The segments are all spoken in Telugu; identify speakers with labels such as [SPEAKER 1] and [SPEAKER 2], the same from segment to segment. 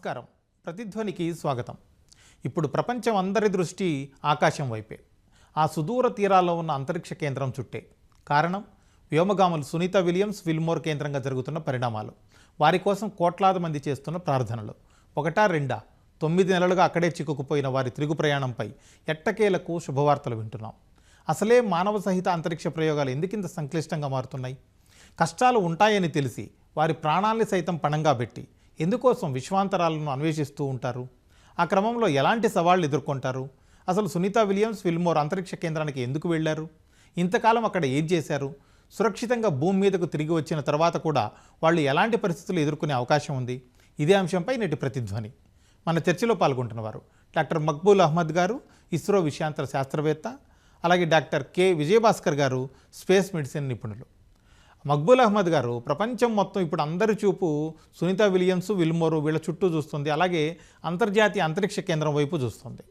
[SPEAKER 1] నమస్కారం. ప్రతిధ్వనికి స్వాగతం. ఇప్పుడు ప్రపంచం అందరి దృష్టి ఆకాశం వైపే. ఆ సుదూర తీరాల్లో ఉన్న అంతరిక్ష కేంద్రం చుట్టే. కారణం? వ్యోమగాములు సునీత విలియమ్స్ విల్మోర్ కేంద్రంగా జరుగుతున్న పరిణామాలు. వారి కోసం కోట్లాది మంది చేస్తున్న ప్రార్థనలు. ఒకటా రెండా? తొమ్మిది నెలలుగా అక్కడే చిక్కుకుపోయిన వారి తిరుగు ప్రయాణంపై ఎట్టకేలకు శుభవార్తలు వింటున్నాం. అసలే మానవ సహిత అంతరిక్ష ప్రయోగాలు ఎందుకింత సంక్లిష్టంగా మారుతున్నాయి? కష్టాలు ఉంటాయని తెలిసి వారి ప్రాణాల్ని సైతం పణంగా పెట్టి ఎందుకోసం విశ్వాంతరాలను అన్వేషిస్తూ ఉంటారు? ఆ క్రమంలో ఎలాంటి సవాళ్ళు ఎదుర్కొంటారు? అసలు సునీత విలియమ్స్ విల్మోర్ అంతరిక్ష కేంద్రానికి ఎందుకు వెళ్ళారు? ఇంతకాలం అక్కడ ఏం చేశారు? సురక్షితంగా భూమి మీదకు తిరిగి వచ్చిన తర్వాత కూడా వాళ్ళు ఎలాంటి పరిస్థితులు ఎదుర్కొనే అవకాశం ఉంది? ఇదే అంశంపై నేటి ప్రతిధ్వని. మన చర్చలో పాల్గొంటున్నవారు డాక్టర్ మక్బూల్ అహ్మద్ గారు ఇస్రో విషయాంతర శాస్త్రవేత్త అలాగే డాక్టర్ కె. విజయభాస్కర్ గారు స్పేస్ మెడిసిన్ నిపుణులు. మక్బూల్ అహ్మద్ గారు ప్రపంచం మొత్తం ఇప్పుడు అందరి చూపు సునీత విలియమ్స్ విల్మోరు వీళ్ళ చుట్టూ చూస్తుంది. అలాగే అంతర్జాతీయ అంతరిక్ష కేంద్రం వైపు చూస్తుంది.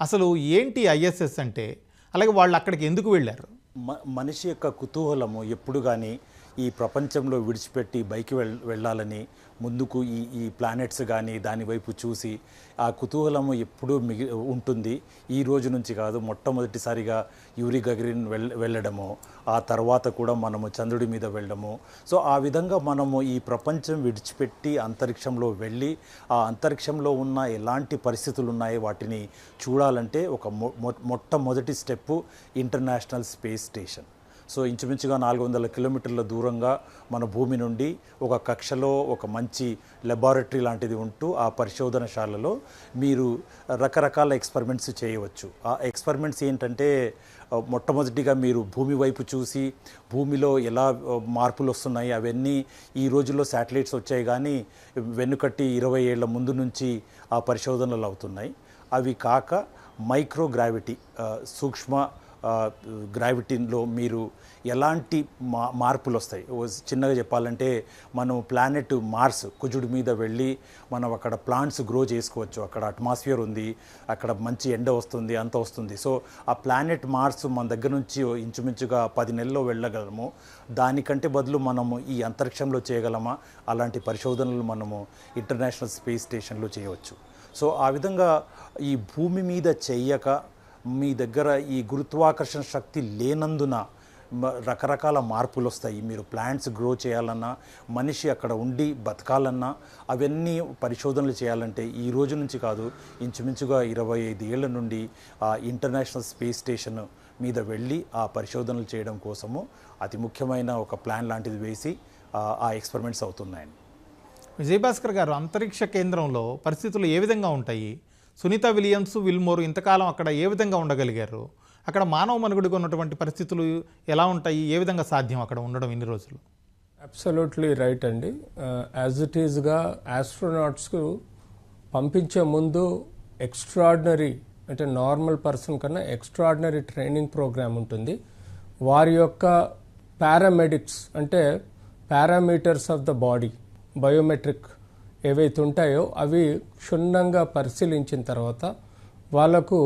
[SPEAKER 1] అసలు ఏంటి ఐఎస్ఎస్ అంటే? అలాగే వాళ్ళు అక్కడికి ఎందుకు వెళ్ళారు?
[SPEAKER 2] మ- మనిషి యొక్క కుతూహలము ఎప్పుడు కానీ ఈ ప్రపంచంలో విడిచిపెట్టి బైక్ వెళ్ వెళ్ళాలని ముందుకు ఈ ఈ ప్లానెట్స్ కానీ దాని వైపు చూసి ఆ కుతూహలము ఎప్పుడూ మిగి ఉంటుంది. ఈ రోజు నుంచి కాదు మొట్టమొదటిసారిగా యూరి గగరిన్ వెళ్ వెళ్ళడము ఆ తర్వాత కూడా మనము చంద్రుడి మీద వెళ్ళడము. సో ఆ విధంగా మనము ఈ ప్రపంచం విడిచిపెట్టి అంతరిక్షంలో వెళ్ళి ఆ అంతరిక్షంలో ఉన్న ఎలాంటి పరిస్థితులు ఉన్నాయో వాటిని చూడాలంటే ఒక మొ- మొట్టమొదటి step international space station. So ఇంచుమించుగా నాలుగు వందల కిలోమీటర్ల దూరంగా మన భూమి నుండి ఒక కక్షలో ఒక మంచి లెబారెటరీ లాంటిది ఉంటూ ఆ పరిశోధనశాలలో మీరు రకరకాల ఎక్స్పెరిమెంట్స్ చేయవచ్చు. ఆ ఎక్స్పెరిమెంట్స్ ఏంటంటే మొట్టమొదటిగా మీరు భూమి వైపు చూసి భూమిలో ఎలా మార్పులు వస్తున్నాయి అవన్నీ ఈ రోజుల్లో శాటిలైట్స్ వచ్చాయి కానీ వెనుకట్టి ఇరవై ఏళ్ళ ముందు నుంచి ఆ పరిశోధనలు అవుతున్నాయి. అవి కాక మైక్రోగ్రావిటీ సూక్ష్మ గ్రావిటీలో మీరు ఎలాంటి మా మార్పులు వస్తాయి చిన్నగా చెప్పాలంటే మనం ప్లానెట్ మార్స్ కుజుడి మీద వెళ్ళి మనం అక్కడ ప్లాంట్స్ గ్రో చేసుకోవచ్చు. అక్కడ అట్మాస్ఫియర్ ఉంది అక్కడ మంచి ఎండ వస్తుంది అంత వస్తుంది. సో ఆ ప్లానెట్ మార్స్ మన దగ్గర నుంచి ఇంచుమించుగా పది నెలల్లో వెళ్ళగలము. దానికంటే బదులు మనము ఈ అంతరిక్షంలో చేయగలమా? అలాంటి పరిశోధనలు మనము ఇంటర్నేషనల్ స్పేస్ స్టేషన్లో చేయవచ్చు. సో ఆ విధంగా ఈ భూమి మీద చెయ్యక మీ దగ్గర ఈ గురుత్వాకర్షణ శక్తి లేనందున రకరకాల మార్పులు వస్తాయి. మీరు ప్లాంట్స్ గ్రో చేయాలన్నా మనిషి అక్కడ ఉండి బతకాలన్నా అవన్నీ పరిశోధనలు చేయాలంటే ఈ రోజు నుంచి కాదు ఇంచుమించుగా ఇరవై ఐదు ఏళ్ళ నుండి ఆ ఇంటర్నేషనల్ స్పేస్ స్టేషన్ మీద వెళ్ళి ఆ పరిశోధనలు చేయడం కోసము అతి ముఖ్యమైన ఒక ప్లాన్ లాంటిది వేసి ఆ, ఆ ఎక్స్పెరిమెంట్స్ అవుతున్నాయండి.
[SPEAKER 1] విజయభాస్కర్ గారు అంతరిక్ష కేంద్రంలో పరిస్థితులు ఏ విధంగా ఉంటాయి? సునీత విలియమ్స్ విల్మోర్ ఇంతకాలం అక్కడ ఏ విధంగా ఉండగలిగారు? అక్కడ మానవ మనుగడికి ఉన్నటువంటి పరిస్థితులు ఎలా ఉంటాయి? ఏ విధంగా సాధ్యం అక్కడ ఉండడం ఇన్ని రోజులు?
[SPEAKER 3] అబ్సల్యూట్లీ రైట్ అండి. యాజ్ ఇట్ ఈస్గా ఆస్ట్రోనాట్స్కు పంపించే ముందు ఎక్స్ట్రాడినరీ అంటే నార్మల్ పర్సన్ కన్నా ఎక్స్ట్రాడినరీ ట్రైనింగ్ ప్రోగ్రామ్ ఉంటుంది. వారి యొక్క పారామెడిక్స్ అంటే parameters of the body biometric ఏవైతే ఉంటాయో అవి క్షుణ్ణంగా పరిశీలించిన తర్వాత వాళ్ళకు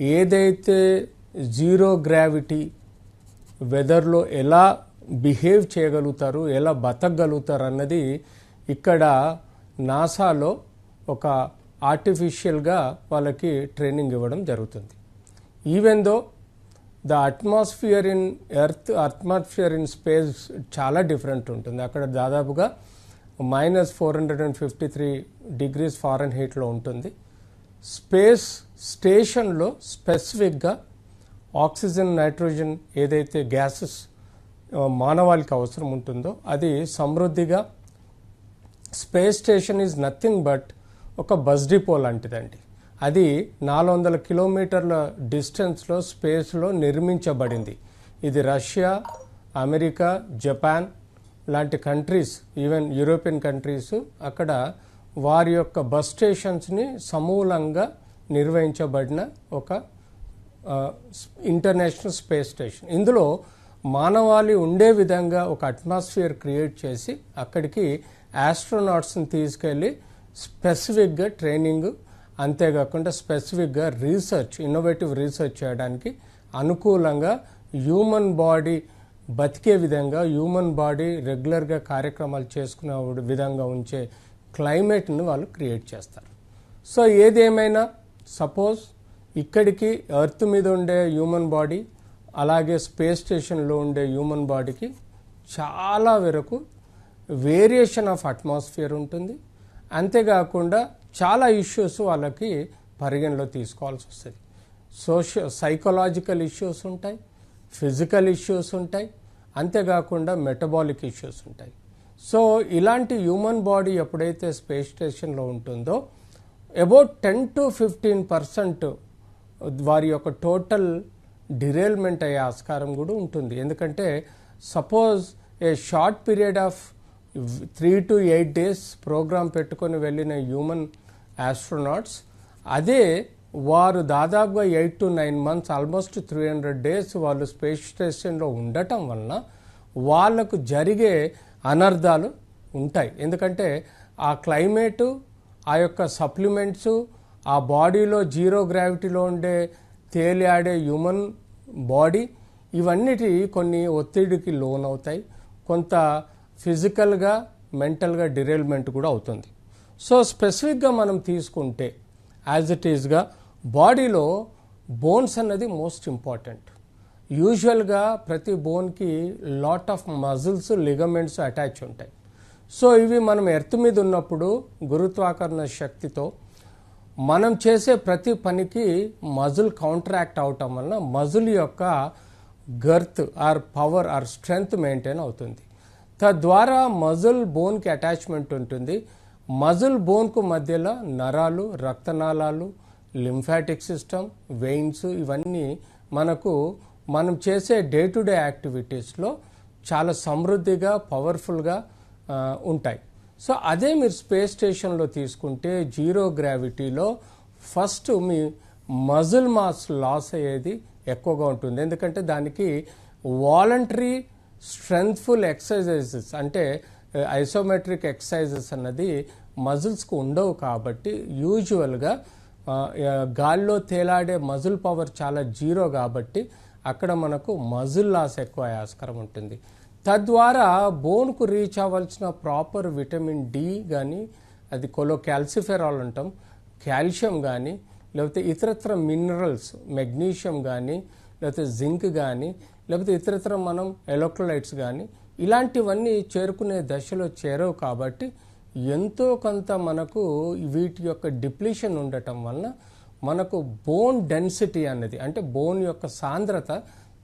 [SPEAKER 3] ఏదైతే జీరో గ్రావిటీ వెదర్లో ఎలా బిహేవ్ చేయగలుగుతారు ఎలా బతకగలుగుతారు అన్నది ఇక్కడ నాసాలో ఒక ఆర్టిఫిషియల్గా వాళ్ళకి ట్రైనింగ్ ఇవ్వడం జరుగుతుంది. Even though the atmosphere in earth atmosphere in space చాలా డిఫరెంట్ ఉంటుంది. అక్కడ దాదాపుగా minus four hundred and fifty three degrees foreign హీట్లో ఉంటుంది స్పేస్ స్టేషన్లో స్పెసిఫిక్గా ఆక్సిజన్ నైట్రోజన్ ఏదైతే గ్యాసెస్ మానవాళికి అవసరం ఉంటుందో అది సమృద్ధిగా space station is nothing but ఒక బస్ డిపో లాంటిదండి. అది నాలుగు వందల కిలోమీటర్ల డిస్టెన్స్లో స్పేస్లో నిర్మించబడింది. ఇది రష్యా అమెరికా జపాన్ లాంటి కంట్రీస్ ఈవెన్ యూరోపియన్ కంట్రీస్ అక్కడ వారి యొక్క బస్ స్టేషన్స్ని సమూలంగా నిర్వహించబడిన ఒక ఇంటర్నేషనల్ స్పేస్ స్టేషన్. ఇందులో మానవాళి ఉండే విధంగా ఒక అట్మాస్ఫియర్ క్రియేట్ చేసి అక్కడికి ఆస్ట్రోనాట్స్ని తీసుకెళ్ళి స్పెసిఫిక్గా ట్రైనింగ్ అంతేకాకుండా స్పెసిఫిక్గా రీసెర్చ్ ఇన్నోవేటివ్ రీసెర్చ్ చేయడానికి అనుకూలంగా హ్యూమన్ బాడీ బతికే విధంగా హ్యూమన్ బాడీ రెగ్యులర్గా కార్యక్రమాలు చేసుకునే విధంగా ఉంచే క్లైమేట్ని వాళ్ళు క్రియేట్ చేస్తారు. సో ఏదేమైనా సపోజ్ ఇక్కడికి ఎర్త్ మీద ఉండే హ్యూమన్ బాడీ అలాగే స్పేస్ స్టేషన్లో ఉండే హ్యూమన్ బాడీకి చాలా వరకు వేరియేషన్ ఆఫ్ అట్మాస్ఫియర్ ఉంటుంది. అంతేకాకుండా చాలా ఇష్యూస్ వాళ్ళకి పరిగణలో తీసుకోవాల్సి వస్తుంది. సోషియో సైకలాజికల్ ఇష్యూస్ ఉంటాయి. ఫిజికల్ ఇష్యూస్ ఉంటాయి అంతేకాకుండా మెటబాలిక్ ఇష్యూస్ ఉంటాయి. సో ఇలాంటి హ్యూమన్ బాడీ ఎప్పుడైతే స్పేస్ స్టేషన్లో ఉంటుందో about ten to fifteen percent వారి యొక్క టోటల్ డిరేల్మెంట్ అయ్యే ఆస్కారం కూడా ఉంటుంది. ఎందుకంటే suppose a short period of three to eight days program పెట్టుకొని వెళ్ళిన హ్యూమన్ ఆస్ట్రోనాట్స్ అదే వారు దాదాపుగా eight to nine months almost three hundred days వాళ్ళు స్పేస్ స్టేషన్లో ఉండటం వలన వాళ్ళకు జరిగే అనర్థాలు ఉంటాయి. ఎందుకంటే ఆ క్లైమేటు ఆ యొక్క సప్లిమెంట్స్ ఆ బాడీలో జీరో గ్రావిటీలో ఉండే తేలియాడే హ్యూమన్ బాడీ ఇవన్నిటి కొన్ని ఒత్తిడికి లోనవుతాయి. కొంత ఫిజికల్గా మెంటల్గా డిరైల్మెంట్ కూడా అవుతుంది. సో స్పెసిఫిక్గా మనం తీసుకుంటే యాజ్ ఇట్ ఈస్గా బాడీలో బోన్స్ అన్నది మోస్ట్ ఇంపార్టెంట్. యూజువల్గా ప్రతి బోన్కి lot of muscles ligaments attach ఉంటాయి. సో ఇవి మనం ఎర్త్ మీద ఉన్నప్పుడు గురుత్వాకర్ణ శక్తితో మనం చేసే ప్రతి పనికి మజిల్ కౌంట్రాక్ట్ అవటం వలన మజిల్ యొక్క girth or power or strength maintain అవుతుంది. తద్వారా మజిల్ బోన్కి అటాచ్మెంట్ ఉంటుంది. మజిల్ బోన్కు మధ్యలో నరాలు రక్తనాళాలు లింఫాటిక్ సిస్టమ్ వెయిన్స్ ఇవన్నీ మనకు మనం చేసే డే టు డే యాక్టివిటీస్లో చాలా సమృద్ధిగా పవర్ఫుల్గా ఉంటాయి. సో అదే మీరు స్పేస్ స్టేషన్లో తీసుకుంటే జీరో గ్రావిటీలో ఫస్ట్ మీ మజిల్ మాస్ లాస్ అయ్యేది ఎక్కువగా ఉంటుంది. ఎందుకంటే దానికి వాలంటరీ స్ట్రెంగ్త్ఫుల్ ఎక్సర్సైజెస్ అంటే ఐసోమెట్రిక్ ఎక్సర్సైజెస్ అన్నది మజిల్స్కు ఉండవు కాబట్టి యూజువల్గా గాల్లో తేలాడే మజిల్ పవర్ చాలా జీరో కాబట్టి అక్కడ మనకు మజిల్ లాస్ ఎక్కువ అయ్యే ఆస్కారం ఉంటుంది. తద్వారా బోన్కు రీచ్ అవ్వాల్సిన ప్రాపర్ విటమిన్ డి కానీ అది కొలో క్యాల్సిఫెరాల్ అంటాం కాల్షియం కానీ లేకపోతే ఇతరత్ర మినరల్స్ మెగ్నీషియం కానీ లేకపోతే జింక్ కానీ లేకపోతే ఇతరత్ర మనం ఎలక్ట్రోలైట్స్ కానీ ఇలాంటివన్నీ చేరుకునే దశలో చేరవు కాబట్టి ఎంతో కొంత మనకు వీటి యొక్క డిప్లీషన్ ఉండటం వలన మనకు బోన్ డెన్సిటీ అన్నది అంటే బోన్ యొక్క సాంద్రత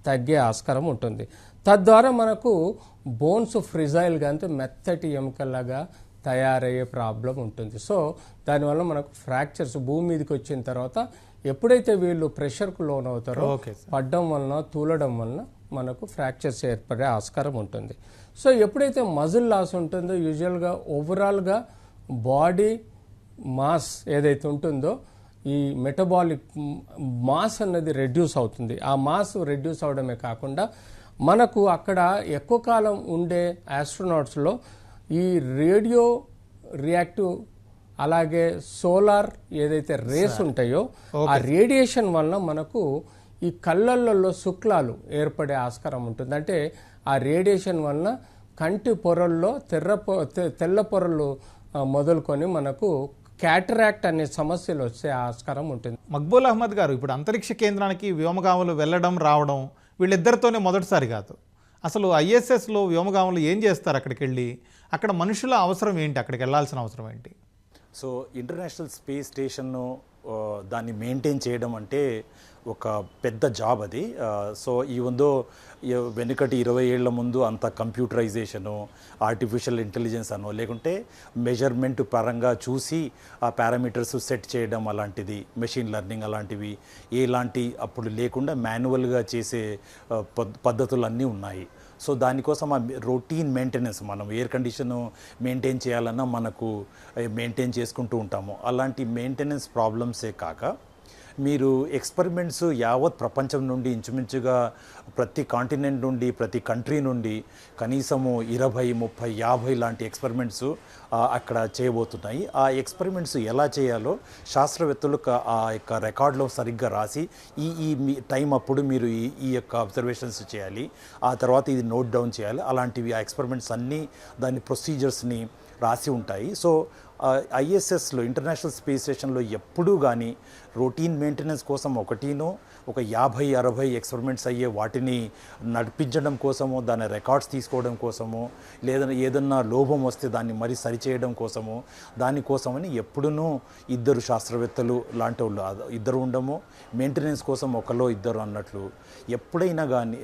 [SPEAKER 3] తగ్గే ఆస్కారం ఉంటుంది. తద్వారా మనకు బోన్స్ ఫ్రిజైల్గా అంటే మెత్తటి ఎముకలాగా తయారయ్యే ప్రాబ్లం ఉంటుంది. సో దానివల్ల మనకు ఫ్రాక్చర్స్ భూమి మీదకి వచ్చిన తర్వాత ఎప్పుడైతే వీళ్ళు ప్రెషర్కు లోన్ అవుతారో పడ్డం వలన తూలడం వలన మనకు ఫ్రాక్చర్స్ ఏర్పడే ఆస్కారం ఉంటుంది. సో ఎప్పుడైతే మజిల్ లాస్ ఉంటుందో యూజువల్గా ఓవరాల్గా బాడీ మాస్ ఏదైతే ఉంటుందో ఈ మెటబాలిక్ మాస్ అన్నది రెడ్యూస్ అవుతుంది. ఆ మాస్ రెడ్యూస్ అవడమే కాకుండా మనకు అక్కడ ఎక్కువ కాలం ఉండే ఆస్ట్రోనాట్స్లో ఈ రేడియో రియాక్టివ్ అలాగే సోలార్ ఏదైతే రేస్ ఉంటాయో ఆ రేడియేషన్ వలన మనకు ఈ కళ్ళల్లో శుక్లాలు ఏర్పడే ఆస్కారం ఉంటుంది. అంటే ఆ రేడియేషన్ వలన కంటి పొరల్లో తెర్ర తెల్ల పొరలు మొదలుకొని మనకు క్యాటరాక్ట్ అనే సమస్యలు వచ్చే ఆస్కారం ఉంటుంది.
[SPEAKER 1] మక్బూల్ అహ్మద్ గారు ఇప్పుడు అంతరిక్ష కేంద్రానికి వ్యోమగాములు వెళ్ళడం రావడం వీళ్ళిద్దరితోనే మొదటిసారి కాదు. అసలు ఐఎస్ఎస్లో వ్యోమగాములు ఏం చేస్తారు అక్కడికి వెళ్ళి అక్కడ మనుషుల అవసరం ఏంటి? అక్కడికి వెళ్ళాల్సిన అవసరం ఏంటి?
[SPEAKER 2] సో ఇంటర్నేషనల్ స్పేస్ స్టేషన్ను దాన్ని మెయింటైన్ చేయడం అంటే ఒక పెద్ద జాబ్ అది. సో ఈ ఉందో వెనుకటి ఇరవై ఏళ్ళ ముందు అంత కంప్యూటరైజేషను ఆర్టిఫిషియల్ ఇంటెలిజెన్స్ అనో లేకుంటే మెజర్మెంట్ పరంగా చూసి ఆ పారామీటర్స్ సెట్ చేయడం అలాంటిది మెషిన్ లెర్నింగ్ అలాంటివి ఎలాంటి అప్పుడు లేకుండా మాన్యువల్గా చేసే పద్- పద్ధతులు అన్నీ ఉన్నాయి. సో దానికోసం ఆ రొటీన్ మెయింటెనెన్స్ మనం ఎయిర్ కండిషన్ మెయింటైన్ చేయాలన్నా మనకు మెయింటైన్ చేసుకుంటూ ఉంటాము. అలాంటి మెయింటెనెన్స్ ప్రాబ్లమ్సే కాక మీరు ఎక్స్పెరిమెంట్స్ యావత్ ప్రపంచం నుండి ఇంచుమించుగా ప్రతి కాంటినెంట్ నుండి ప్రతి కంట్రీ నుండి కనీసము ఇరవై ముప్పై యాభై లాంటి ఎక్స్పెరిమెంట్స్ అక్కడ చేయబోతున్నాయి. ఆ ఎక్స్పెరిమెంట్స్ ఎలా చేయాలో శాస్త్రవేత్తలు ఆ యొక్క రికార్డులో సరిగ్గా రాసి ఈ ఈ మీ టైం అప్పుడు మీరు ఈ ఈ యొక్క అబ్జర్వేషన్స్ చేయాలి. ఆ తర్వాత ఇది నోట్ డౌన్ చేయాలి. అలాంటివి ఆ ఎక్స్పెరిమెంట్స్ అన్నీ దాని ప్రొసీజర్స్ని రాసి ఉంటాయి. సో ఐఎస్ఎస్లో ఇంటర్నేషనల్ స్పేస్ స్టేషన్లో ఎప్పుడూ కానీ రొటీన్ మెయింటెనెన్స్ కోసం ఒకటినో ఒక యాభై అరవై ఎక్స్పెరిమెంట్స్ అయ్యే వాటిని నడిపించడం కోసమో దాని రికార్డ్స్ తీసుకోవడం కోసమో లేదా ఏదన్నా లోభం వస్తే దాన్ని మరి సరిచేయడం కోసమో దానికోసమని ఎప్పుడునూ ఇద్దరు శాస్త్రవేత్తలు లాంటి వాళ్ళు ఇద్దరు ఉండము. మెయింటెనెన్స్ కోసం ఒకలో ఇద్దరు అన్నట్లు ఎప్పుడైనా కానీ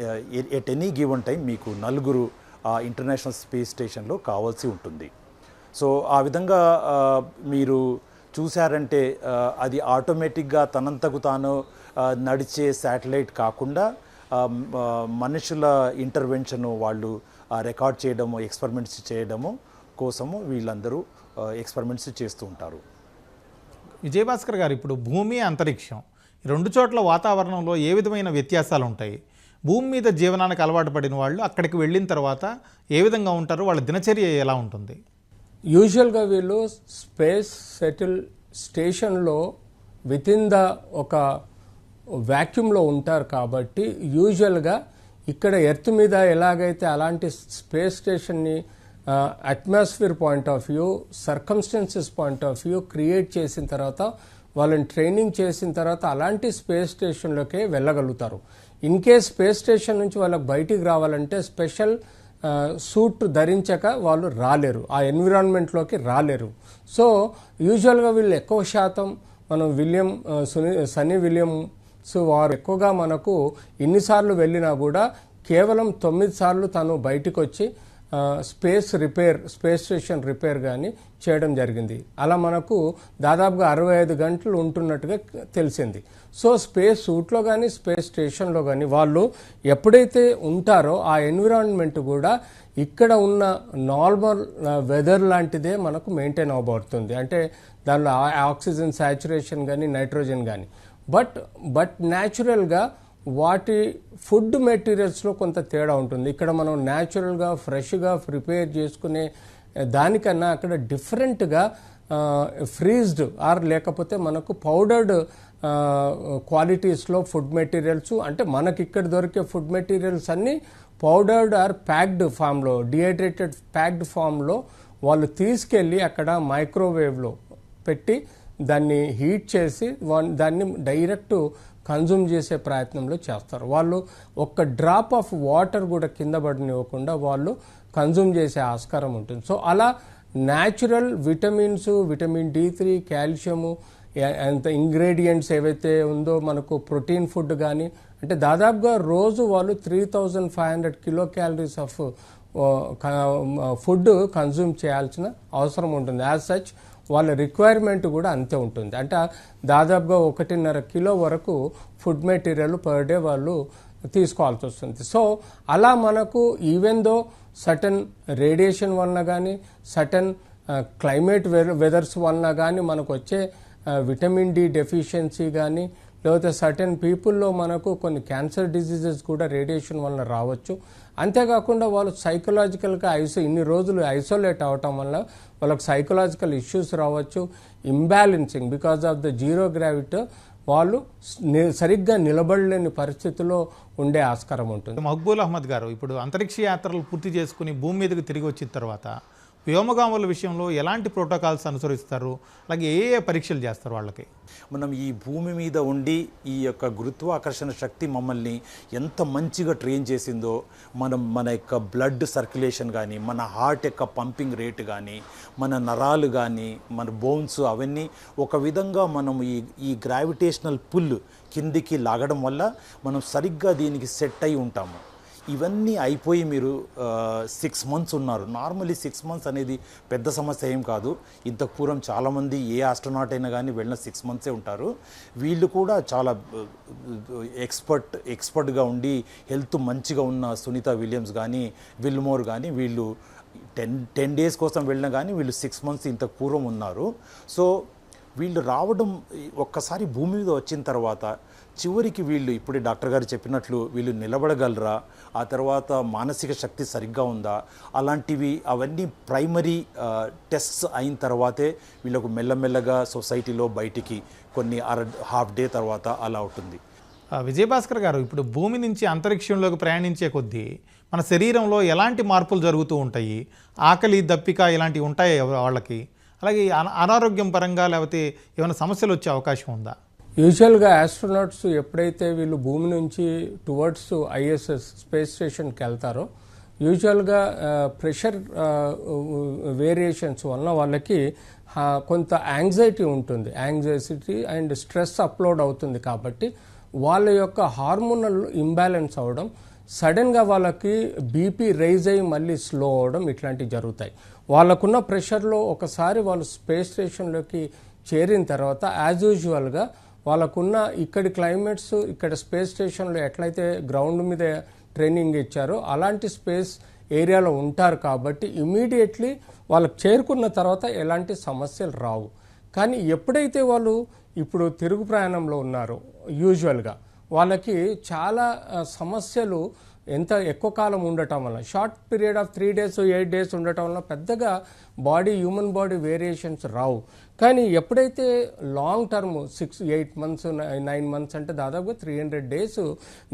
[SPEAKER 2] ఎట్ ఎనీ గివన్ టైం మీకు నలుగురు ఆ ఇంటర్నేషనల్ స్పేస్ స్టేషన్లో కావాల్సి ఉంటుంది. సో ఆ విధంగా మీరు చూశారంటే అది ఆటోమేటిక్గా తనంతకు తాను నడిచే శాటిలైట్ కాకుండా మనుషుల ఇంటర్వెన్షన్ వాళ్ళు రికార్డ్ చేయడము ఎక్స్పెరిమెంట్స్ చేయడము కోసము వీళ్ళందరూ ఎక్స్పెరిమెంట్స్ చేస్తూ ఉంటారు.
[SPEAKER 1] విజయభాస్కర్ గారు ఇప్పుడు భూమి అంతరిక్షం ఈ రెండు చోట్ల వాతావరణంలో ఏ విధమైన వ్యత్యాసాలు ఉంటాయి భూమి మీద జీవనానికి అలవాటు పడిన వాళ్ళు అక్కడికి వెళ్ళిన తర్వాత ఏ విధంగా ఉంటారు? వాళ్ళ దినచర్య ఎలా ఉంటుంది?
[SPEAKER 3] యూజువల్గా వీళ్ళు స్పేస్ సెటిల్ స్టేషన్లో విత్ ఇన్ ద ఒక వ్యాక్యూమ్లో ఉంటారు కాబట్టి యూజువల్గా ఇక్కడ ఎర్త్ మీద ఎలాగైతే అలాంటి space స్టేషన్ని atmosphere point of view circumstances point of view create చేసిన తర్వాత వాళ్ళని ట్రైనింగ్ చేసిన తర్వాత అలాంటి స్పేస్ స్టేషన్లోకే వెళ్ళగలుగుతారు. ఇన్ కేస్ స్పేస్ స్టేషన్ నుంచి వాళ్ళకి బయటికి రావాలంటే స్పెషల్ సూట్ ధరించక వాళ్ళు రాలేరు. ఆ ఎన్విరాన్మెంట్లోకి రాలేరు. సో యూజువల్గా వీళ్ళు ఎక్కువ శాతం మనం విలియం సుని సన్నీ విలియమ్స్ వారు ఎక్కువగా మనకు ఎన్నిసార్లు వెళ్ళినా కూడా కేవలం తొమ్మిది సార్లు తను బయటికి వచ్చి space repair space station repair కానీ చేయడం జరిగింది. అలా మనకు దాదాపుగా అరవై ఐదు గంటలు ఉంటున్నట్టుగా తెలిసింది. సో స్పేస్ సూట్లో కానీ స్పేస్ స్టేషన్లో కానీ వాళ్ళు ఎప్పుడైతే ఉంటారో ఆ ఎన్విరాన్మెంట్ కూడా ఇక్కడ ఉన్న నార్మల్ వెదర్ లాంటిదే మనకు మెయింటైన్ అవ్వబడుతుంది అంటే దానిలో ఆక్సిజన్ సాచురేషన్ కానీ నైట్రోజన్ కానీ బట్ బట్ న్యాచురల్గా వాటి ఫుడ్ మెటీరియల్స్లో కొంత తేడా ఉంటుంది. ఇక్కడ మనం న్యాచురల్గా ఫ్రెష్గా ప్రిపేర్ చేసుకునే దానికన్నా అక్కడ డిఫరెంట్గా ఫ్రీజ్డ్ ఆర్ లేకపోతే మనకు పౌడర్డ్ క్వాలిటీస్లో ఫుడ్ మెటీరియల్స్ అంటే మనకి ఇక్కడ దొరికే ఫుడ్ మెటీరియల్స్ అన్నీ పౌడర్డ్ ఆర్ ప్యాక్డ్ ఫామ్లో డిహైడ్రేటెడ్ ప్యాక్డ్ ఫామ్లో వాళ్ళు తీసుకెళ్ళి అక్కడ మైక్రోవేవ్లో పెట్టి దాన్ని హీట్ చేసి వా- దాన్ని డైరెక్ట్ కన్జ్యూమ్ చేసే ప్రయత్నంలో చేస్తారు. వాళ్ళు ఒక్క డ్రాప్ ఆఫ్ వాటర్ కూడా కింద పడనివ్వకుండా వాళ్ళు కన్జ్యూమ్ చేసే ఆస్కారం ఉంటుంది. సో అలా natural vitamins vitamin D three calcium అంత ఇంగ్రీడియంట్స్ ఏవైతే ఉందో మనకు ప్రోటీన్ ఫుడ్ కానీ అంటే దాదాపుగా రోజు వాళ్ళు three thousand five hundred kilo calories of food consume చేయాల్సిన అవసరం ఉంటుంది. యాజ్ సచ్ వాళ్ళ రిక్వైర్మెంట్ కూడా అంతే ఉంటుంది. అంటే దాదాపుగా ఒకటిన్నర కిలో వరకు ఫుడ్ మెటీరియల్ పర్ డే వాళ్ళు తీసుకోవాల్సి వస్తుంది. సో అలా మనకు ఈవెన్ దో సటన్ రేడియేషన్ వలన కానీ సటన్ క్లైమేట్ వెదర్స్ వలన కానీ మనకు వచ్చే విటమిన్ డి డెఫిషియన్సీ కానీ లేకపోతే సర్టెన్ పీపుల్లో మనకు కొన్ని క్యాన్సర్ డిసీజెస్ కూడా రేడియేషన్ వలన రావచ్చు. అంతేకాకుండా వాళ్ళు సైకలాజికల్గా ఐసో ఇన్ని రోజులు ఐసోలేట్ అవటం వల్ల వాళ్ళకి సైకలాజికల్ ఇష్యూస్ రావచ్చు. Imbalancing because of the zero gravity వాళ్ళు సరిగ్గా నిలబడలేని పరిస్థితిలో ఉండే ఆస్కారం ఉంటుంది.
[SPEAKER 1] మహబూల్ అహ్మద్ గారు ఇప్పుడు అంతరిక్ష యాత్రలు పూర్తి చేసుకుని భూమి మీదకి తిరిగి వచ్చిన తర్వాత వ్యోమగాముల విషయంలో ఎలాంటి ప్రోటోకాల్స్ అనుసరిస్తారు? అలాగే ఏ ఏ పరీక్షలు చేస్తారు వాళ్ళకి?
[SPEAKER 2] మనం ఈ భూమి మీద ఉండి ఈ యొక్క గురుత్వాకర్షణ శక్తి మమ్మల్ని ఎంత మంచిగా ట్రైన్ చేసిందో మనం మన యొక్క బ్లడ్ సర్క్యులేషన్ కానీ మన హార్ట్ యొక్క పంపింగ్ రేట్ కానీ మన నరాలు కానీ మన బోన్స్ అవన్నీ ఒక విధంగా మనం ఈ ఈ గ్రావిటేషనల్ పుల్ కిందికి లాగడం వల్ల మనం సరిగ్గా దీనికి సెట్ అయి ఉంటాము. ఇవన్నీ అయిపోయి మీరు సిక్స్ మంత్స్ ఉన్నారు. నార్మలీ సిక్స్ మంత్స్ అనేది పెద్ద సమస్య ఏం కాదు. ఇంతకు పూర్వం చాలామంది ఏ ఆస్ట్రోనాట్ అయినా కానీ వెళ్ళిన సిక్స్ మంత్సే ఉంటారు. వీళ్ళు కూడా చాలా ఎక్స్పర్ట్ ఎక్స్పర్ట్గా ఉండి హెల్త్ మంచిగా ఉన్న సునీత విలియమ్స్ కానీ విల్మోర్ కానీ వీళ్ళు టెన్ టెన్ డేస్ కోసం వెళ్ళినా కానీ వీళ్ళు సిక్స్ మంత్స్ ఇంతకు పూర్వం ఉన్నారు. సో వీళ్ళు రావడం ఒక్కసారి భూమి మీద వచ్చిన తర్వాత చివరికి వీళ్ళు ఇప్పుడే డాక్టర్ గారు చెప్పినట్లు వీళ్ళు నిలబడగలరా? ఆ తర్వాత మానసిక శక్తి సరిగ్గా ఉందా? అలాంటివి అవన్నీ ప్రైమరీ టెస్ట్స్ అయిన తర్వాతే వీళ్ళకు మెల్లమెల్లగా సొసైటీలో బయటికి కొన్ని అర హాఫ్ డే తర్వాత అలా ఉంటుంది.
[SPEAKER 1] విజయభాస్కర్ గారు ఇప్పుడు భూమి నుంచి అంతరిక్షంలోకి ప్రయాణించే కొద్దీ మన శరీరంలో ఎలాంటి మార్పులు జరుగుతూ ఉంటాయి? ఆకలి దప్పిక ఇలాంటివి ఉంటాయి వాళ్ళకి? అలాగే అన- అనారోగ్యం పరంగా లేకపోతే ఏమైనా సమస్యలు వచ్చే అవకాశం ఉందా?
[SPEAKER 3] యూజువల్గా ఆస్ట్రోనాట్స్ ఎప్పుడైతే వీళ్ళు భూమి నుంచి టువర్డ్స్ ఐఎస్ఎస్ స్పేస్ స్టేషన్కి వెళ్తారో యూజువల్గా ప్రెషర్ వేరియేషన్స్ వలన వాళ్ళకి కొంత యాంగ్జైటీ ఉంటుంది. యాంగ్జైటీ అండ్ స్ట్రెస్ అప్లోడ్ అవుతుంది కాబట్టి వాళ్ళ యొక్క హార్మోనల్ ఇంబ్యాలెన్స్ అవడం సడన్గా వాళ్ళకి బీపీ రైజ్ అయ్యి మళ్ళీ స్లో అవడం ఇట్లాంటివి జరుగుతాయి. వాళ్ళకున్న ప్రెషర్లో ఒకసారి వాళ్ళు స్పేస్ స్టేషన్లోకి చేరిన తర్వాత యాజ్ యూజువల్గా వాళ్ళకున్న ఇక్కడి క్లైమేట్స్ ఇక్కడ స్పేస్ స్టేషన్లో ఎట్లయితే గ్రౌండ్ మీద ట్రైనింగ్ ఇచ్చారో అలాంటి స్పేస్ ఏరియాలో ఉంటారు కాబట్టి ఇమీడియట్లీ వాళ్ళకి చేరుకున్న తర్వాత ఎలాంటి సమస్యలు రావు. కానీ ఎప్పుడైతే వాళ్ళు ఇప్పుడు తిరుగు ప్రయాణంలో ఉన్నారో యూజువల్గా వాళ్ళకి చాలా సమస్యలు ఎంత ఎక్కువ కాలం ఉండటం వల్ల short period of three days eight days ఉండటం వల్ల పెద్దగా బాడీ హ్యూమన్ బాడీ వేరియేషన్స్ రావు. కానీ ఎప్పుడైతే long term six eight months nine months అంటే దాదాపుగా త్రీ హండ్రెడ్ డేస్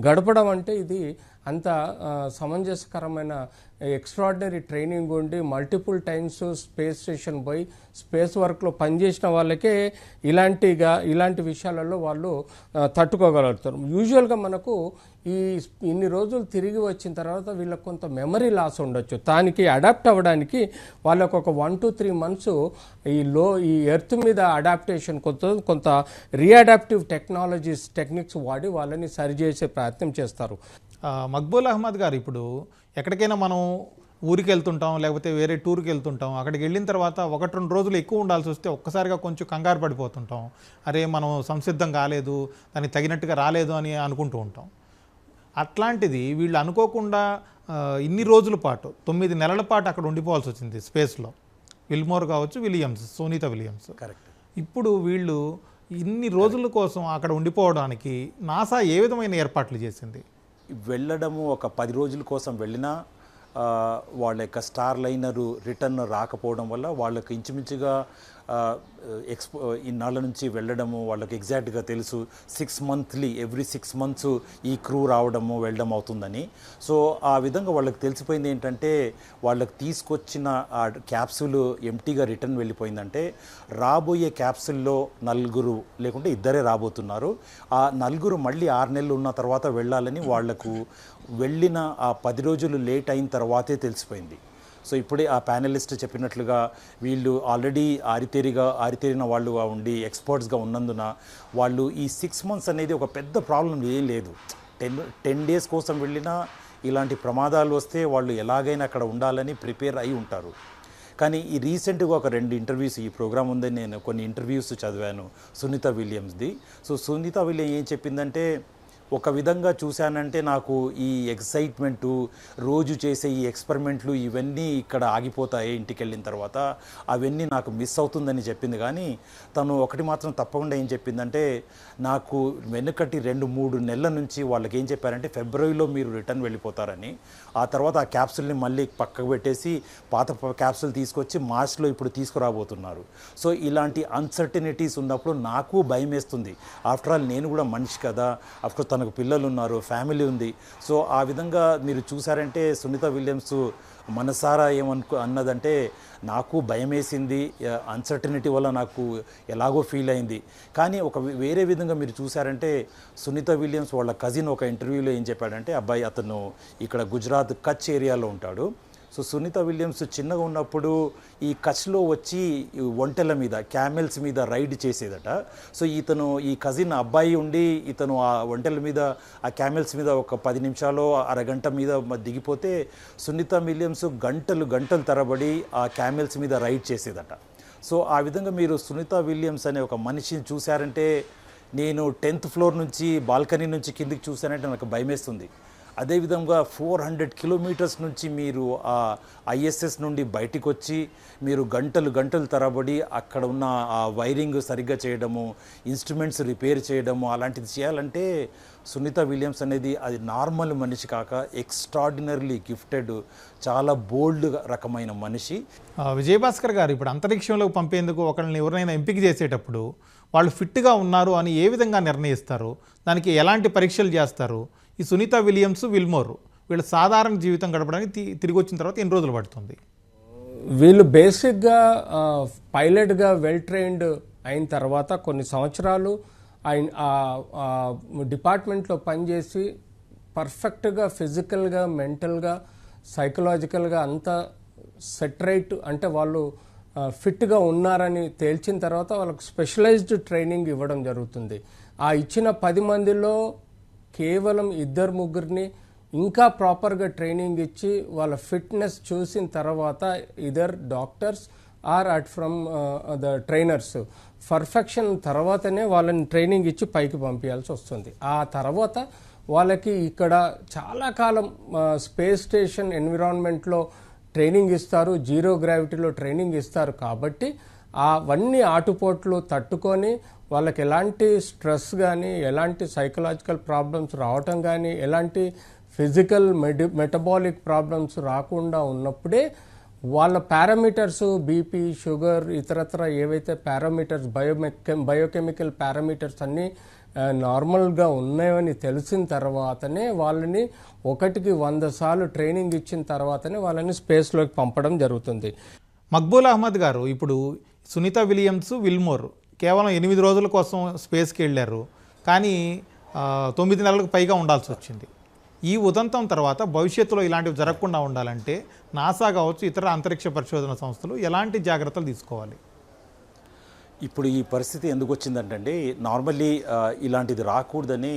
[SPEAKER 3] గడపడం అంటే ఇది అంత సమంజసకరమైన ఎక్స్ట్రాడినరీ ట్రైనింగ్ ఉండి మల్టిపుల్ టైమ్స్ స్పేస్ స్టేషన్ పోయి స్పేస్ వర్క్లో పనిచేసిన వాళ్ళకే ఇలాంటిగా ఇలాంటి విషయాలలో వాళ్ళు తట్టుకోగలుగుతారు. యూజువల్గా మనకు ఈ ఇన్ని రోజులు తిరిగి వచ్చిన తర్వాత వీళ్ళకి కొంత మెమరీ లాస్ ఉండొచ్చు. దానికి అడాప్ట్ అవ్వడానికి వాళ్ళకు ఒక వన్ టు త్రీ మంత్స్ ఈ లో ఈ ఎర్త్ మీద అడాప్టేషన్ కొంత కొంత రీఅడాప్టివ్ టెక్నాలజీస్ టెక్నిక్స్ వాడి వాళ్ళని సరిచేసే ప్రయత్నం చేస్తారు.
[SPEAKER 1] మక్బూల్ అహ్మద్ గారు ఇప్పుడు ఎక్కడికైనా మనం ఊరికి వెళ్తుంటాం లేకపోతే వేరే టూర్కి వెళ్తుంటాం అక్కడికి వెళ్ళిన తర్వాత ఒకటి రెండు రోజులు ఎక్కువ ఉండాల్సి వస్తే ఒక్కసారిగా కొంచెం కంగారు పడిపోతుంటాం. అరే మనం సంసిద్ధం కాలేదు దానికి తగినట్టుగా రాలేదు అని అనుకుంటూ ఉంటాం. అట్లాంటిది వీళ్ళు అనుకోకుండా ఇన్ని రోజుల పాటు తొమ్మిది నెలల పాటు అక్కడ ఉండిపోవాల్సి వచ్చింది స్పేస్లో. విల్మోర్ కావచ్చు విలియమ్స్ సోనీత విలియమ్స్.
[SPEAKER 2] కరెక్ట్.
[SPEAKER 1] ఇప్పుడు వీళ్ళు ఇన్ని రోజుల కోసం అక్కడ ఉండిపోవడానికి నాసా ఏ విధమైన ఏర్పాట్లు చేసింది?
[SPEAKER 2] వెళ్ళడము ఒక పది రోజుల కోసం వెళ్ళినా వాళ్ళ యొక్క స్టార్ లైనరు రిటర్న్ రాకపోవడం వల్ల వాళ్ళకి ఇంచుమించుగా ఎక్స్పో ఇన్నాళ్ళ నుంచి వెళ్ళడము వాళ్ళకి ఎగ్జాక్ట్గా తెలుసు. Six monthly every six months ఈ క్రూ రావడము వెళ్ళడం అవుతుందని. సో ఆ విధంగా వాళ్ళకి తెలిసిపోయింది ఏంటంటే వాళ్ళకి తీసుకొచ్చిన ఆ క్యాప్సూల్ ఎంటీగా రిటర్న్ వెళ్ళిపోయిందంటే రాబోయే క్యాప్సూల్లో నలుగురు లేకుంటే ఇద్దరే రాబోతున్నారు. ఆ నలుగురు మళ్ళీ ఆరు నెలలు ఉన్న తర్వాత వెళ్ళాలని వాళ్ళకు వెళ్ళిన ఆ పది రోజులు లేట్ అయిన తర్వాతే తెలిసిపోయింది. సో ఇప్పుడే ఆ ప్యానలిస్ట్ చెప్పినట్లుగా వీళ్ళు ఆల్రెడీ ఆరితేరిగా ఆరితేరిన వాళ్ళుగా ఉండి ఎక్స్పర్ట్స్గా ఉన్నందున వాళ్ళు ఈ సిక్స్ మంత్స్ అనేది ఒక పెద్ద ప్రాబ్లం ఏం లేదు. టెన్ టెన్ డేస్ కోసం వెళ్ళినా ఇలాంటి ప్రమాదాలు వస్తే వాళ్ళు ఎలాగైనా అక్కడ ఉండాలని ప్రిపేర్ అయి ఉంటారు. కానీ ఈ రీసెంట్గా ఒక రెండు ఇంటర్వ్యూస్ ఈ ప్రోగ్రామ్ ఉందని నేను కొన్ని ఇంటర్వ్యూస్ చదివాను సునీత విలియమ్స్ది సో సునీత విలియం ఏం చెప్పిందంటే ఒక విధంగా చూశానంటే నాకు ఈ ఎక్సైట్మెంటు రోజు చేసే ఈ ఎక్స్పెరిమెంట్లు ఇవన్నీ ఇక్కడ ఆగిపోతాయి ఇంటికి వెళ్ళిన తర్వాత. అవన్నీ నాకు మిస్ అవుతుందని చెప్పింది కానీ తను ఒకటి మాత్రం తప్పకుండా ఏం చెప్పిందంటే నాకు వెనుకటి రెండు మూడు నెలల నుంచి వాళ్ళకి ఏం చెప్పారంటే ఫిబ్రవరిలో మీరు రిటర్న్ వెళ్ళిపోతారని. ఆ తర్వాత ఆ క్యాప్సుల్ని మళ్ళీ పక్కకు పెట్టేసి పాత క్యాప్సుల్ తీసుకొచ్చి మార్చ్లో ఇప్పుడు తీసుకురాబోతున్నారు. సో ఇలాంటి అన్సర్టనిటీస్ ఉన్నప్పుడు నాకు భయం వేస్తుంది. ఆఫ్టర్ ఆల్ నేను కూడా మనిషి కదా. అఫ్కోర్స్ తనకు పిల్లలు ఉన్నారు ఫ్యామిలీ ఉంది. సో ఆ విధంగా మీరు చూసారంటే సునీత విలియమ్స్ మనసారా ఏమనుకో అన్నదంటే నాకు భయం వేసింది అన్సర్టనిటీ వల్ల నాకు ఎలాగో ఫీల్ అయింది. కానీ ఒక వేరే విధంగా మీరు చూసారంటే సునీత విలియమ్స్ వాళ్ళ కజిన్ ఒక ఇంటర్వ్యూలో ఏం చెప్పాడంటే అబ్బాయి అతను ఇక్కడ గుజరాత్ కచ్ ఏరియాలో ఉంటాడు. సో సునీత విలియమ్స్ చిన్నగా ఉన్నప్పుడు ఈ కచ్లో వచ్చి ఒంటెల మీద క్యామెల్స్ మీద రైడ్ చేసేదట. సో ఇతను ఈ కజిన్ అబ్బాయి ఉండి ఇతను ఆ ఒంటెల మీద ఆ క్యామెల్స్ మీద ఒక పది నిమిషాలు అరగంట మీద దిగిపోతే సునీత విలియమ్స్ గంటలు గంటలు తరబడి ఆ క్యామెల్స్ మీద రైడ్ చేసేదట. సో ఆ విధంగా మీరు సునీత విలియమ్స్ అనే ఒక మనిషిని చూశారంటే నేను టెన్త్ ఫ్లోర్ నుంచి బాల్కనీ నుంచి కిందికి చూశానంటే నాకు భయమేస్తుంది. అదేవిధంగా ఫోర్ హండ్రెడ్ కిలోమీటర్స్ నుంచి మీరు ఆ ఐఎస్ఎస్ నుండి బయటికి వచ్చి మీరు గంటలు గంటలు తరబడి అక్కడ ఉన్న ఆ వైరింగ్ సరిగ్గా చేయడము ఇన్స్ట్రుమెంట్స్ రిపేర్ చేయడము అలాంటిది చేయాలంటే సునీత విలియమ్స్ అనేది అది నార్మల్ మనిషి కాక ఎక్స్ట్రాడినరీలీ గిఫ్టెడ్ చాలా బోల్డ్ రకమైన మనిషి.
[SPEAKER 1] విజయభాస్కర్ గారు ఇప్పుడు అంతరిక్షంలోకి పంపేందుకు ఒకరిని ఎవరైనా ఎంపిక చేసేటప్పుడు వాళ్ళు ఫిట్గా ఉన్నారు అని ఏ విధంగా నిర్ణయిస్తారు? దానికి ఎలాంటి పరీక్షలు చేస్తారు? ఈ సునీత విలియమ్స్ విల్మోర్ వీళ్ళ సాధారణ జీవితం గడపడానికి తి- తిరిగి వచ్చిన తర్వాత ఎన్ని రోజులు పడుతుంది?
[SPEAKER 3] వీళ్ళు బేసిక్గా పైలట్గా వెల్ ట్రైన్డ్ అయిన తర్వాత కొన్ని సంవత్సరాలు ఆయన డిపార్ట్మెంట్లో పనిచేసి పర్ఫెక్ట్గా ఫిజికల్గా మెంటల్గా సైకలాజికల్గా అంతా సెటరైట్ అంటే వాళ్ళు ఫిట్గా ఉన్నారని తేల్చిన తర్వాత వాళ్ళకు స్పెషలైజ్డ్ ట్రైనింగ్ ఇవ్వడం జరుగుతుంది. ఆ ఇచ్చిన పది మందిలో కేవలం ఇద్దరు ముగ్గురిని ఇంకా ప్రాపర్గా ట్రైనింగ్ ఇచ్చి వాళ్ళ ఫిట్నెస్ చూసిన తర్వాత either doctors or at from the trainers. Perfection తర్వాతనే వాళ్ళని ట్రైనింగ్ ఇచ్చి పైకి పంపించాల్సి వస్తుంది. ఆ తర్వాత వాళ్ళకి ఇక్కడ చాలా కాలం స్పేస్ స్టేషన్ ఎన్విరాన్మెంట్లో ట్రైనింగ్ ఇస్తారు జీరో గ్రావిటీలో ట్రైనింగ్ ఇస్తారు కాబట్టి అవన్నీ ఆటుపోట్లు తట్టుకొని వాళ్ళకి ఎలాంటి స్ట్రెస్ కానీ ఎలాంటి సైకలాజికల్ ప్రాబ్లమ్స్ రావటం కానీ ఎలాంటి ఫిజికల్ మెడి మెటబాలిక్ ప్రాబ్లమ్స్ రాకుండా ఉన్నప్పుడే వాళ్ళ పారామీటర్స్ బీపీ షుగర్ ఇతరత్ర ఏవైతే పారామీటర్స్ బయోమెక్ బయోకెమికల్ పారామీటర్స్ అన్నీ నార్మల్గా ఉన్నాయని తెలిసిన తర్వాతనే వాళ్ళని ఒకటికి వంద సార్లు ట్రైనింగ్ ఇచ్చిన తర్వాతనే వాళ్ళని స్పేస్లోకి పంపడం జరుగుతుంది.
[SPEAKER 1] మక్బూల్ అహ్మద్ గారు ఇప్పుడు సునీత విలియమ్స్ విల్మోర్ కేవలం ఎనిమిది రోజుల కోసం స్పేస్కి వెళ్ళారు. కానీ తొమ్మిది నెలలకు పైగా ఉండాల్సి వచ్చింది. ఈ ఉదంతం తర్వాత భవిష్యత్తులో ఇలాంటివి జరగకుండా ఉండాలంటే నాసా కావచ్చు ఇతర అంతరిక్ష పరిశోధన సంస్థలు ఎలాంటి జాగ్రత్తలు తీసుకోవాలి?
[SPEAKER 2] ఇప్పుడు ఈ పరిస్థితి ఎందుకు వచ్చిందంటే నార్మల్లీ ఇలాంటిది రాకూడదని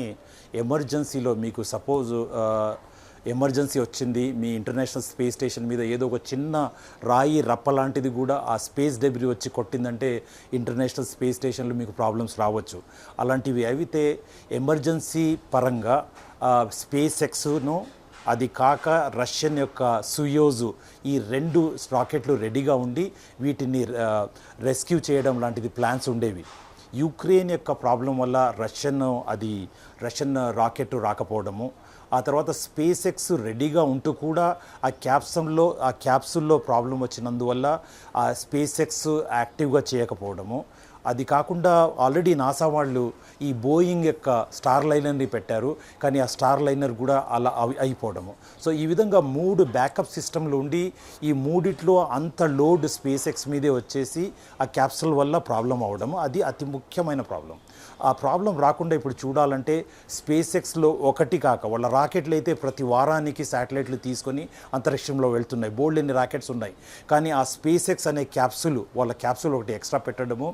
[SPEAKER 2] ఎమర్జెన్సీలో మీకు సపోజ్ ఎమర్జెన్సీ వచ్చింది మీ ఇంటర్నేషనల్ స్పేస్ స్టేషన్ మీద ఏదో ఒక చిన్న రాయి రప్ప లాంటిది కూడా ఆ స్పేస్ డెబ్రీ వచ్చి కొట్టిందంటే ఇంటర్నేషనల్ స్పేస్ స్టేషన్లో మీకు ప్రాబ్లమ్స్ రావచ్చు. అలాంటివి అయితే ఎమర్జెన్సీ పరంగా స్పేస్ ఎక్స్ను అది కాక రష్యన్ యొక్క సుయోజు ఈ రెండు రాకెట్లు రెడీగా ఉండి వీటిని రెస్క్యూ చేయడం లాంటిది ప్లాన్స్ ఉండేవి. యుక్రెయిన్ యొక్క ప్రాబ్లం వల్ల రష్యన్ అది రష్యన్ రాకెట్ రాకపోవడము ఆ తర్వాత స్పేస్ ఎక్స్ రెడీగా ఉంటూ కూడా ఆ క్యాప్సంలో ఆ క్యాప్సుల్లో ప్రాబ్లం వచ్చినందువల్ల ఆ స్పేస్ ఎక్స్ యాక్టివ్గా చేయకపోవడము. అది కాకుండా ఆల్రెడీ నాసా వాళ్ళు ఈ బోయింగ్ యొక్క స్టార్ లైనర్ని పెట్టారు. కానీ ఆ స్టార్ లైనర్ కూడా అలా అవి అయిపోవడము. సో ఈ విధంగా మూడు బ్యాకప్ సిస్టమ్లు ఉండి ఈ మూడిట్లో అంత లోడ్ స్పేస్ ఎక్స్ మీదే వచ్చేసి ఆ క్యాప్సూల్ వల్ల ప్రాబ్లం అవడము. అది అతి ముఖ్యమైన ప్రాబ్లం. ఆ ప్రాబ్లం రాకుండా ఇప్పుడు చూడాలంటే స్పేస్ ఎక్స్లో ఒకటి కాక వాళ్ళ రాకెట్లు అయితే ప్రతి వారానికి శాటిలైట్లు తీసుకొని అంతరిక్షంలో వెళ్తున్నాయి. బోల్డ్ ఎన్ని రాకెట్స్ ఉన్నాయి. కానీ ఆ స్పేస్ ఎక్స్ అనే క్యాప్సులు వాళ్ళ క్యాప్సుల్ ఒకటి ఎక్స్ట్రా పెట్టడము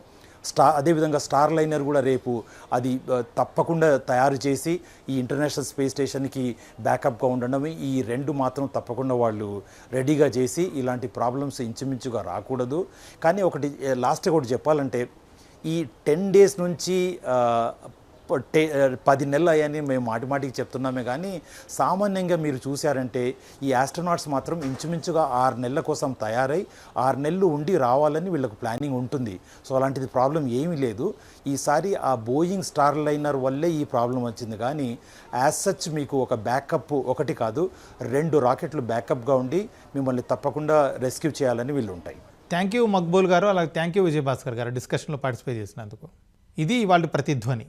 [SPEAKER 2] స్టార్ అదేవిధంగా స్టార్ లైనర్ కూడా రేపు అది తప్పకుండా తయారు చేసి ఈ ఇంటర్నేషనల్ స్పేస్ స్టేషన్కి బ్యాకప్గా ఉండడం ఈ రెండు మాత్రం తప్పకుండా వాళ్ళు రెడీగా చేసి ఇలాంటి ప్రాబ్లమ్స్ ఇంచుమించుగా రాకూడదు. కానీ ఒకటి లాస్ట్ ఒకటి చెప్పాలంటే ఈ టెన్ డేస్ నుంచి పది నెలలు అయ్యని మేము మాటిమాటికి చెప్తున్నామే కానీ సామాన్యంగా మీరు చూశారంటే ఈ ఆస్ట్రోనాట్స్ మాత్రం ఇంచుమించుగా ఆరు నెలల కోసం తయారై ఆరు నెలలు ఉండి రావాలని వీళ్ళకు ప్లానింగ్ ఉంటుంది. సో అలాంటిది ప్రాబ్లం ఏమీ లేదు. ఈసారి ఆ బోయింగ్ స్టార్ లైనర్ వల్లే ఈ ప్రాబ్లం వచ్చింది కానీ యాజ్ సచ్ మీకు ఒక బ్యాకప్ ఒకటి కాదు రెండు రాకెట్లు బ్యాకప్గా ఉండి మిమ్మల్ని తప్పకుండా రెస్క్యూ చేయాలని వీళ్ళు ఉంటాయి
[SPEAKER 1] థ్యాంక్ యూ మక్బూల్ గారు అలాగే థ్యాంక్ యూ విజయభాస్కర్ గారు డిస్కషన్లో పార్టిసిపేట్ చేసినందుకు. ఇది వాళ్ళ ప్రతిధ్వని